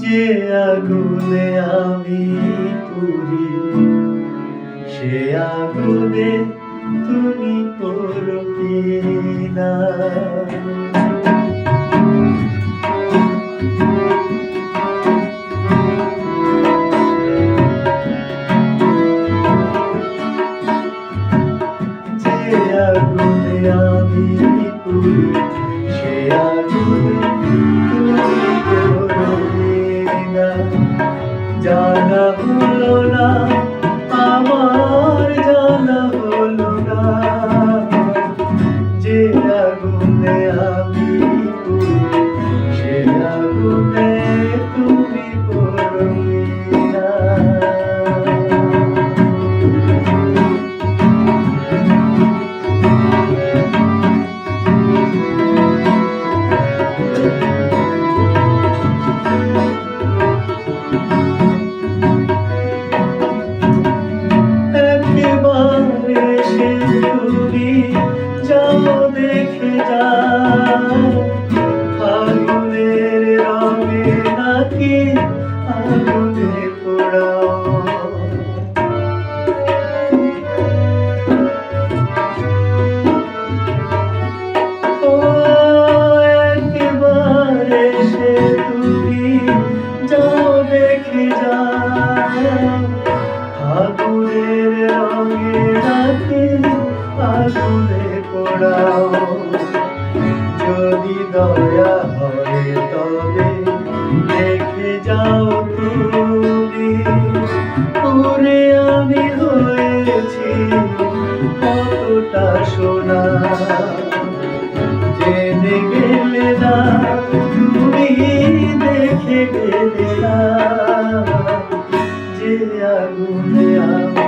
যে আগুনে আমি পুরি সে আগুনে তুমি পড়ো না Thank you. Lord পোড়াও যদি দয়া হয় তবে দেখে যাও তুমি। পুরে আমি হয়েছি কতটা সোনা। যেতে গেলে না, তুমি দেখে গেলে না। যে আগুনে আমি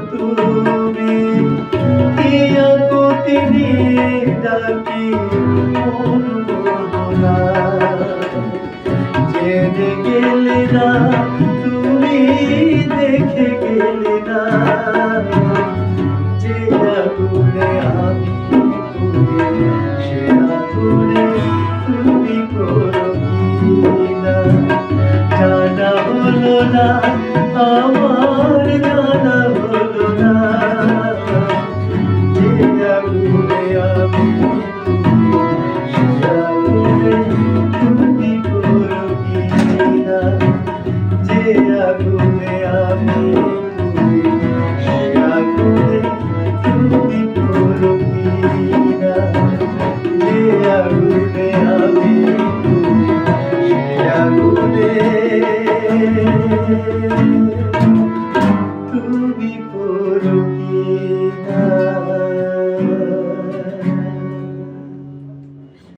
Oh. ঘুমে আমি